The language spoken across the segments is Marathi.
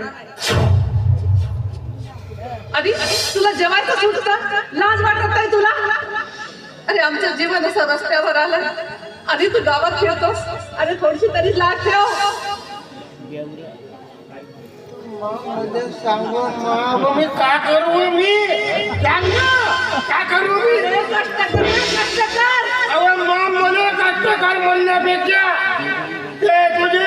नाही. अरे तुला जेवायचं सुचतं लाज वाटत नाही तुला? अरे आमचं जीवन असं रस्त्यावर आलं. आणि तू गावात खेळतोस. अरे थोडीशी तरी लाज ठेव. सांगू मग मी का करू मी? सांग. ना, का करू मी? कष्ट कर कष्ट कर. अहो मग मला कष्ट कर म्हणण्यापेक्षा. ते तुझे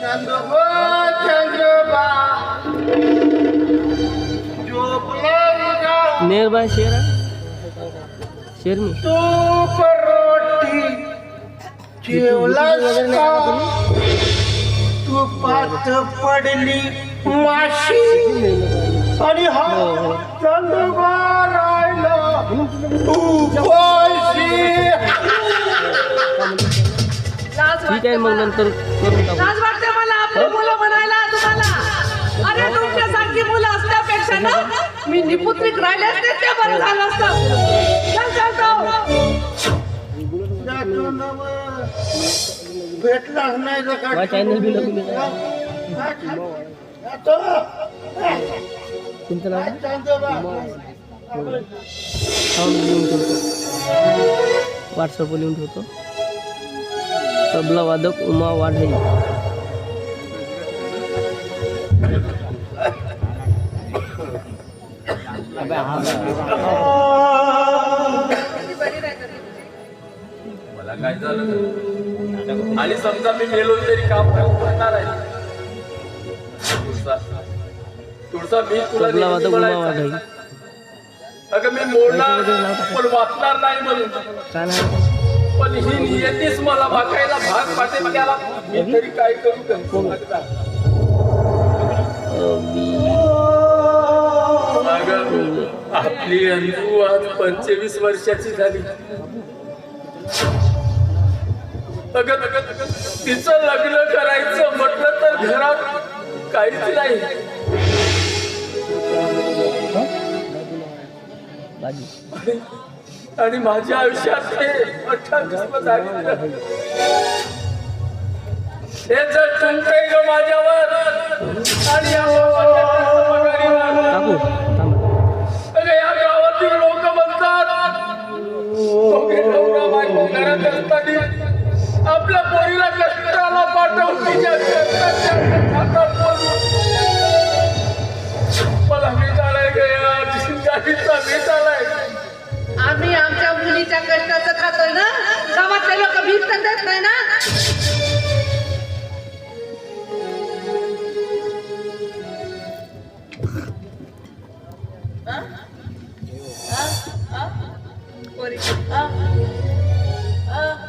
चंद्रबा चंद्रबा नेर बाय शेर आहे शेर मी तूप रोटी का तुपात पडली माशी. आणि हा चंद्रबा राहिला. उपाशी लाज ठीक आहे मग मला. नंतर करून टाकू असते ना? मी निपुत्रिक राहिले असते ते बरं झालं असतं. भेटलाच नाही तुमचं व्हॉट्सअप लिहून ठेवतो. तबलावादक उमा वाढई मला काय झालं आणि समजा मी मेलो तरी काम करणार आहे. तुळसा. मी तुला अगं मी मोडणार पण वाचणार नाही म्हणून. पण ही नियतीच मला भागायला भाग त्याला मी तरी काय करू गं? आपली अंजू आज पंचवीस वर्षाची झाली. अगं तिचं लग्न करायचं म्हटलं तर घरात काहीच नाही. आणि माझ्या आयुष्यात हे अठ्ठावीस हे जर माझ्यावर आणि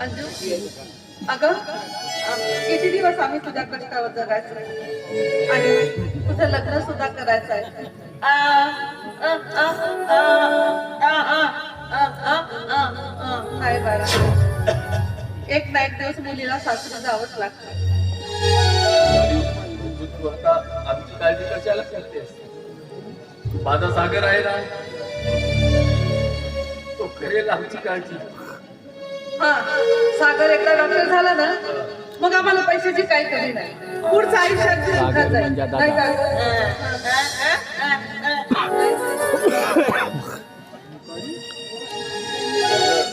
अंजू अगं किती दिवस आम्ही तुझ्या कष्टावर जगायचं आणि तुझं लग्न सुद्धा करायचं आहे नाही बारा एक ना एक दिवस मुलीला सासरं जावंच लागतं आमची काळजी कशाला करतेस माझा सागर आहे ना करेल आमची काळजी. हा सागर एकदा डॉक्टर झाला ना मग आम्हाला पैशाची काही कमी नाही. पुढचं आयुष्यात सुखात जाईल. नाही का?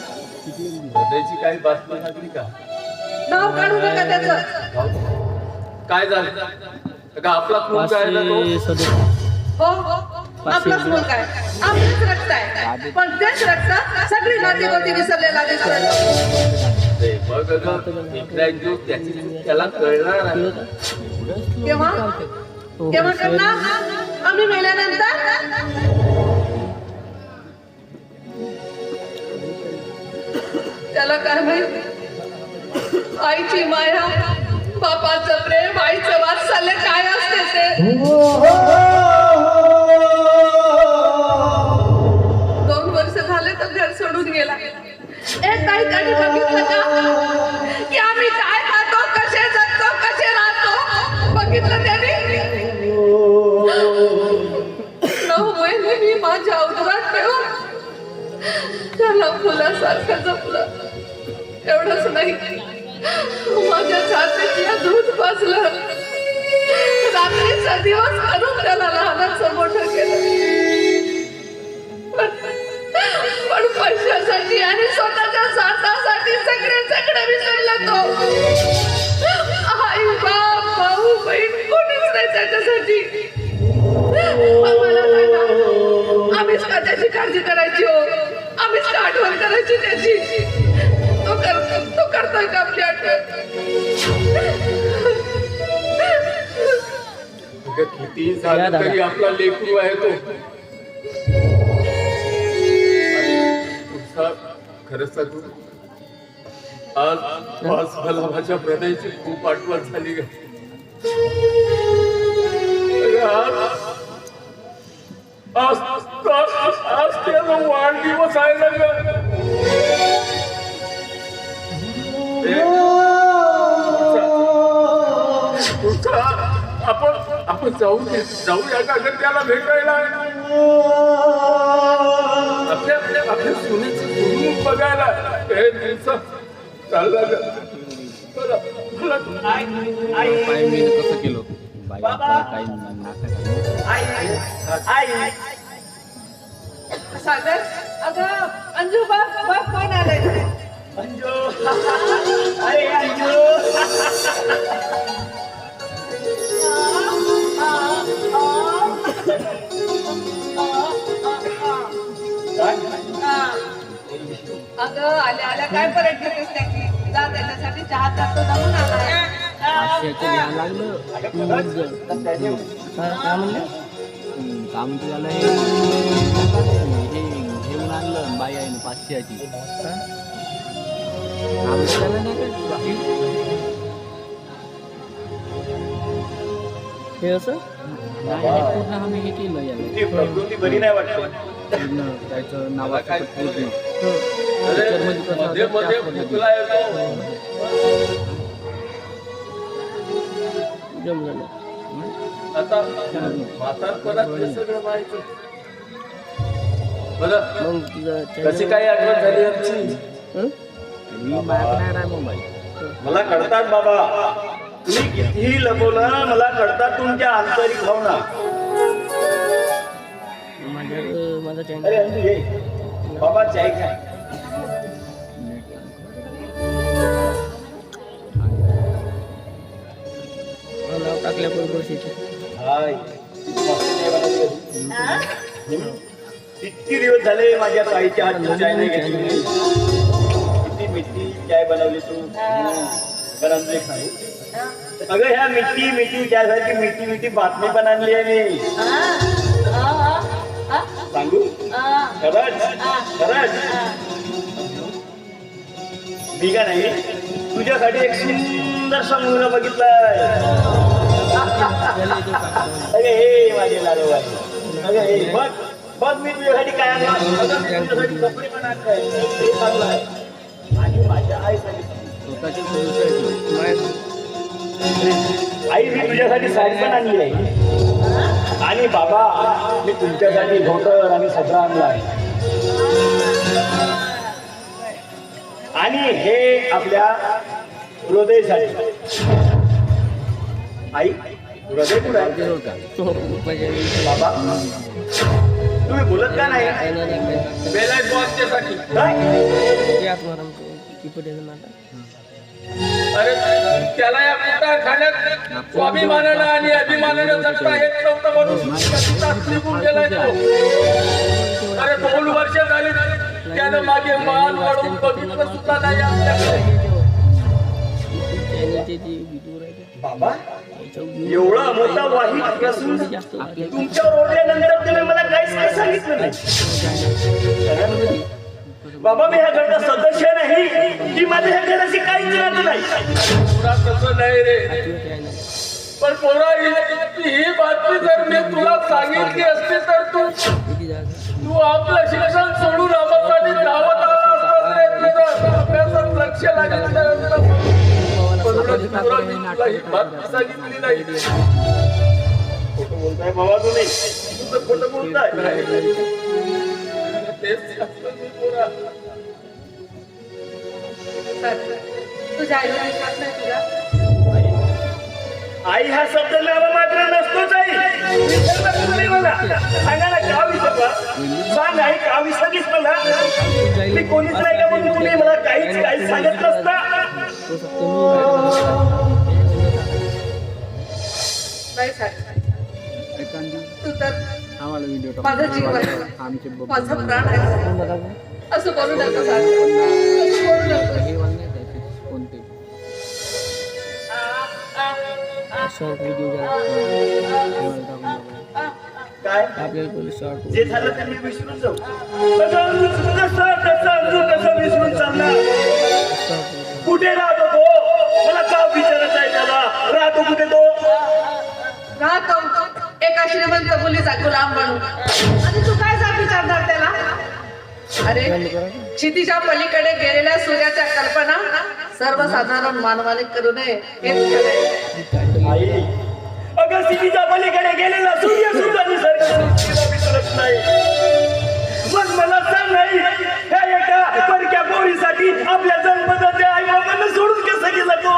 हृदयाची काही बातमी लागली का? नाव काढू नका त्याचं. काय झालं? का आपला खून काय तो. पाचशे सदतीस हो. आपलाच मुलगा आहे. आपलंच रक्त आहे. पण तेच रक्त सगळी नाती गोती विसरलेला चूक त्याला कळणार आहे. केव्हा हो, केव्हा शेर करणार आम्ही मेल्यानंतर त्याला काय माहीत? आईची माया बापाचं प्रेम आईचं वात्सल्य काय असते ते? एक त्याने बघितलं का? की आम्ही काय खातो कसे जगतो कसे राहतो? बघितलं त्याने? नऊ महिने मी माझ्या उदरात ठेवून त्याला फुलासारखं जपलं. एवढंच नाही. माझ्या छातीतल्या दूध पाजलं. रात्रीचा दिवस करून त्याला लहानाचं मोठं केलं. पण पैशासाठी आणि स्वतःच्या स्वार्थासाठी सगळे सगळं विसरला तो. आई बाप भाऊ बहीण कोणीच नाही त्याच्यासाठी सांगा आम्हीच का त्याची काळजी करायची हो? आम्हीच का आठवण करायची त्याची? तो कर तो करतोय का आपली आठवण? किती कितीही झालं तरी आपला लेकरू आहे तो. तुझा खरंच सांगू आज आज मला माझ्या हृदयाची खूप आठवण झाली आज आज त्याचा वाढदिवस आहे ना आपण आपण जाऊ जाऊया का ग त्याला भेटायला? आपल्या सुनेचं सुरू बघायला हे दिवस चालला कसं केलं सागर अगं अंजू बाप बाप कोण आलाय अगं आल्या आल्या. काय त्याची? जा त्याच्यासाठी चहा जाऊन म्हणले? हम्म, का म्हणते त्याला हे हे घेऊन आणलं बाई आहे ना पाचशेची? हे असं? नाही, पूर्ण आम्ही हे केलं याला त्याचं नावाचं मध्ये मध्ये. भुकला येतो आता म्हातारपणात सगळं माहिती बरं मग तुझं कशी काय आठवण झाली आमची? मी मागणार आहे मोबाईल मला कळतात बाबा तुम्ही कितीही लपवलं मला कळतात तुमच्या आंतरिक भावना माझ्या माझा बाबा हाय। हं? दिवस झाले माझ्या ताईच्या हातची चाय नाही घेतली किती मिठी चाय बनवली तू. बनवली अगं ह्या मिठी मिठी त्यासारखी मिठी मिठी बातमी पण आणली आहे मी. सांगू? खरंच खरंच मी का नाही तुझ्यासाठी एक सुंदरसा मुलगा बघितलाय. अरे हे माझे लाडू अरे हे बघ बघ मी तुझ्यासाठी काय आणलं. अगं, तुझ्यासाठी कपडे पण आणलाय. हे चांगलंय. आणि माझ्या आईसाठी. आई मी तुझ्यासाठी साडी पण आणली आहे. आणि बाबा मी तुमच्यासाठी धोतर आणि सदरा आणला आहे. आणि हे आपल्या हृदयसाठी. आई हृदय कुठं बाबा तुम्ही बोलत का नाही? बेलायत बॉसच्यासाठी. काय? अरे त्याला या कुटार खाण्यात स्वाभिमानानं आणि अभिमानानं जगता येत नव्हतं म्हणून त्याचा निघून गेला तो. अरे दोन वर्ष झाली त्यानं मागे मान वाढून बघितलं सुद्धा नाही आपल्याकडे. बाबा एवढा मोठा वाही असून तुमच्या तुमच्यावर ओढल्यानंतर तुम्ही मला काहीच काही सांगितलं नाही. बाबा मी ह्या घरचा सदस्य नाही. की माझ्या ह्या घराची काहीच नातं नाही. पुरा तसं नाही रे. पण पोरा ही ही बात सांगितली असती तर तू तू आपलं शिक्षण सोडून आम्हाला धावत आला असतास रे. तुझं अभ्यासात लक्ष लागलं नसतं. पण तुला मी तुला ही बातमी सांगितली नाही. खोटं बोलताय बाबा तुम्ही. खोटं बोलताय. तुझ्या आईला विश्वास नाही आई हा शब्द नावा मात्र नसतोच आई. मला का विसरला सांग आई का विसरलीस मला. मी कोणीच नाही का म्हणून तुम्ही मला काहीच काही सांगत नसता? तू तर आम्हाला व्हिडिओ माझा जीव आहे. आमचे बघ माझा प्राण आहे. असं बोलू नका. सर असं बोलू नका. हे वाले नाही द्यायचे कोणते? शॉर्ट व्हिडिओ टाकून काय आपल्याला पहिले शॉर्ट जे झालं ते मी विसरून जाऊ. कसं कसं कसं अजून कसं विसरून चालणार कुठे राहतो तो? मला का विचारायचं आहे त्याला? राहतो कुठे तो? राहतो. एका श्रीमंत मुलीचा गुलाम बनून आणि तू काय जा विचारणार त्याला? अरे क्षितिजा पलीकडे गेलेल्या सूर्याच्या कल्पना सर्वसाधारण मानवाने करू नये हेच खरं आहे. आई अगं सिटीच्या पलीकडे गेलेला सूर्य सुद्धा निसर्ग विसरत नाही. मग मला सांग नाही ह्या एका परक्या पोरीसाठी आपल्या जन्मदात्या आई बाबांना सोडून कसं गेला तो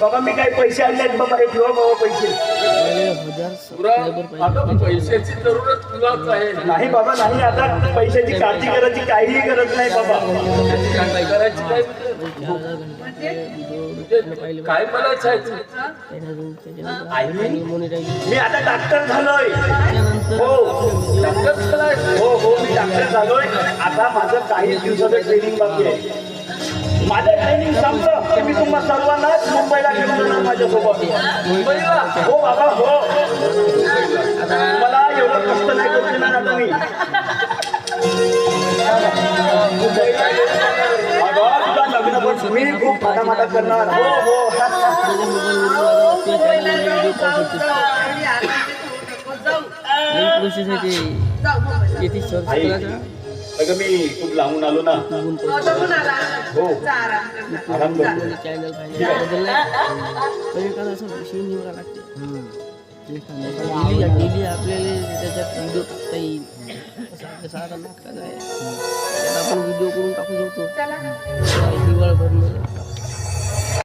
बाबा मी काही पैसे आणलेत बाबा हे ठेवा बाबा पैसे. पैशाची जरूरत तुलाच आहे. नाही बाबा नाही आता पैशाची काळजी करायची काहीही गरज नाही बाबा. करायची काय आहे मी आता डॉक्टर झालोय. हो. डॉक्टर झालाय. हो हो मी डॉक्टर झालोय. आता माझं काही दिवसाचं ट्रेनिंग बाकी आहे. माझं ट्रेनिंग संपलं तर मी तुम्हा सर्वांनाच मुंबईला घेऊन जाणार माझ्यासोबत. हो बाबा हो. मला एवढं कष्ट नाही करू देणार आता मी. लग्न पण तुम्ही खूप माटामाटा करणार. हो हो. मुंबईला. किती अगं मी खूप लांबून आलो ना. हो, आराम कर. आराम करतो. चॅनल लागते. आपल्याला त्याच्यात व्हिडिओ टाकता येईल. आता नाटकाचं आहे. आपण व्हिडिओ करून टाकू शकतो चला हिवाळभर